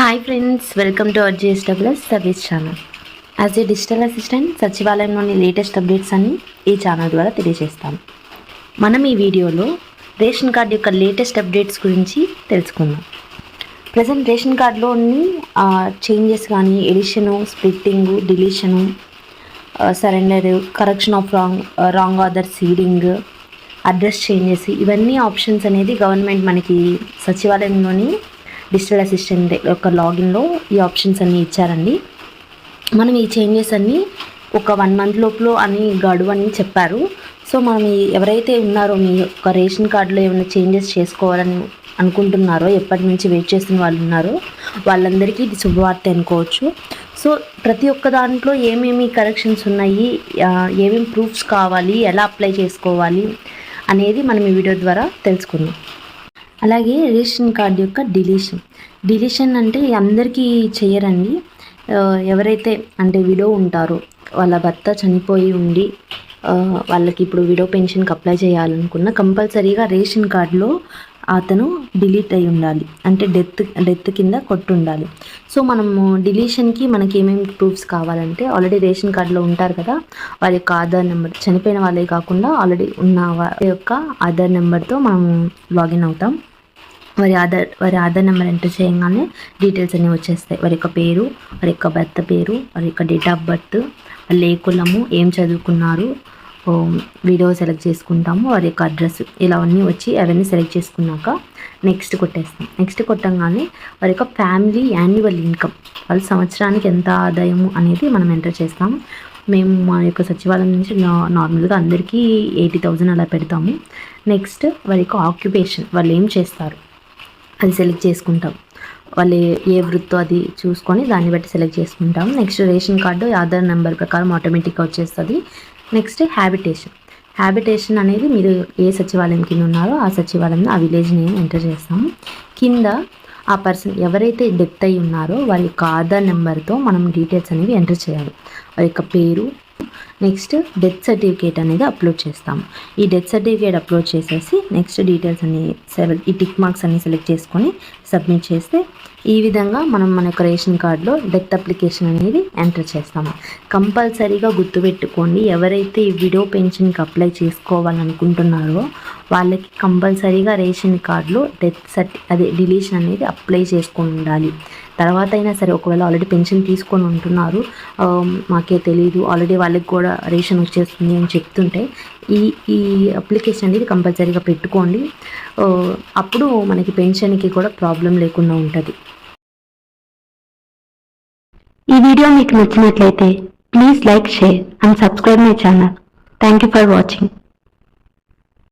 Hi friends welcome to R G S W S service channel as a digital assistant సచివాలయంలోని latest updates అన్ని ఈ channel ద్వారా తెలియజేస్తాం. మనం ఈ వీడియోలో రేషన్ కార్డు యొక్క లేటెస్ట్ అప్డేట్స్ గురించి తెలుసుకుందాం. ప్రజెంట్ రేషన్ కార్డులోని చేంజెస్ కానీ addition splitting deletion surrender correction of wrong wrong order seeding address changes ఇవన్నీ ఆప్షన్స్ అనేది గవర్నమెంట్ మనకి సచివాలయంలోని డిజిటల్ అసిస్టెంట్ యొక్క లాగిన్లో ఈ ఆప్షన్స్ అన్నీ ఇచ్చారండి. మనం ఈ చేంజెస్ అన్నీ ఒక వన్ మంత్ లోపల అని గడువు అని చెప్పారు. సో మనం ఎవరైతే ఉన్నారో మీ యొక్క రేషన్ కార్డులో ఏమైనా చేంజెస్ చేసుకోవాలని అనుకుంటున్నారో ఎప్పటి నుంచి వెయిట్ చేస్తున్న వాళ్ళు ఉన్నారో వాళ్ళందరికీ ఇది శుభవార్త అనుకోవచ్చు. సో ప్రతి ఒక్క దాంట్లో ఏమేమి కరెక్షన్స్ ఉన్నాయి ఏమేమి ప్రూఫ్స్ కావాలి ఎలా అప్లై చేసుకోవాలి అనేది మనం ఈ వీడియో ద్వారా తెలుసుకుందాం. అలాగే రేషన్ కార్డు యొక్క డిలీషన్. డిలీషన్ అంటే అందరికీ చేయరండి. ఎవరైతే అంటే విడో ఉంటారో వాళ్ళ భర్త చనిపోయి ఉండి వాళ్ళకి ఇప్పుడు విడో పెన్షన్కి అప్లై చేయాలనుకున్న కంపల్సరీగా రేషన్ కార్డులో అతను డిలీట్ అయి ఉండాలి. అంటే డెత్ డెత్ కింద కొట్టు ఉండాలి సో మనము డిలీషన్కి మనకి ఏమేమి ప్రూఫ్స్ కావాలంటే ఆల్రెడీ రేషన్ కార్డులో ఉంటారు కదా వాళ్ళ యొక్క ఆధార్ నెంబర్ చనిపోయిన వాళ్ళే కాకుండా ఆల్రెడీ ఉన్న వాళ్ళ యొక్క ఆధార్ నెంబర్తో మనం లాగిన్ అవుతాం. వారి ఆధార్ వారి ఆధార్ నెంబర్ ఎంటర్ చేయగానే డీటెయిల్స్ అన్నీ వచ్చేస్తాయి. వారి యొక్క పేరు వారి యొక్క భర్త పేరు వారి యొక్క డేట్ ఆఫ్ బర్త్ వాళ్ళు ఏ కులము ఏం చదువుకున్నారు వీడియో సెలెక్ట్ చేసుకుంటాము వారి యొక్క అడ్రస్ ఇలా అన్నీ వచ్చి అవన్నీ సెలెక్ట్ చేసుకున్నాక నెక్స్ట్ కొట్టేస్తాం. నెక్స్ట్ కొట్టంగానే వారి యొక్క ఫ్యామిలీ యాన్యువల్ ఇన్కమ్ వాళ్ళ సంవత్సరానికి ఎంత ఆదాయము అనేది మనం ఎంటర్ చేస్తాం. మేము మా యొక్క సచివాలయం నుంచి నార్మల్గా అందరికీ ఎయిటీ థౌజండ్ అలా పెడతాము. నెక్స్ట్ వారి యొక్క ఆక్యుపేషన్ వాళ్ళు ఏం చేస్తారు? అది సెలెక్ట్ చేసుకుంటాం. వాళ్ళు ఏ- ఏ వృత్తో అది చూసుకొని దాన్ని బట్టి సెలెక్ట్ చేసుకుంటాం. Next ration card Aadhaar number ప్రకారం ఆటోమేటిక్గా వచ్చేస్తుంది. నెక్స్ట్ హ్యాబిటేషన్ హ్యాబిటేషన్ అనేది మీరు ఏ సచివాలయం కింద ఉన్నారో ఆ సచివాలయంలో ఆ విలేజ్ నేమ్ ఎంటర్ చేస్తాం. కింద ఆ పర్సన్ ఎవరైతే డెత్ అయి ఉన్నారో వారి యొక్క ఆధార్ నెంబర్తో మనం డీటెయిల్స్ అనేవి ఎంటర్ చేయాలి. వారి యొక్క పేరు నెక్స్ట్ డెత్ సర్టిఫికేట్ అనేది అప్లోడ్ చేస్తాము. ఈ డెత్ సర్టిఫికేట్ అప్లోడ్ చేసేసి నెక్స్ట్ డీటెయిల్స్ అన్ని సెలెక్ట్ ఈ టిక్ మార్క్స్ అన్ని సెలెక్ట్ చేసుకొని సబ్మిట్ చేస్తే ఈ విధంగా మనం మన యొక్క రేషన్ కార్డులో డెత్ అప్లికేషన్ అనేది ఎంటర్ చేస్తాము. కంపల్సరీగా గుర్తుపెట్టుకోండి ఎవరైతే ఈ విడో పెన్షన్కి అప్లై చేసుకోవాలనుకుంటున్నారో వాళ్ళకి కంపల్సరీగా రేషన్ కార్డులో డెత్ సర్టి అదే డిలీషన్ అనేది అప్లై చేసుకొని ఉండాలి. తర్వాత అయినా సరే ఒకవేళ ఆల్రెడీ పెన్షన్ తీసుకొని ఉంటున్నారు మాకే తెలియదు ఆల్రెడీ వాళ్ళకి కూడా రేషన్ వచ్చేస్తుంది అని చెప్తుంటే ఈ ఈ అప్లికేషన్ అనేది కంపల్సరీగా పెట్టుకోండి. అప్పుడు మనకి పెన్షన్కి కూడా ప్రాబ్లం లేకుండా ఉంటుంది. ఈ వీడియో మీకు నచ్చినట్లయితే please like share and subscribe my channel. Thank you for watching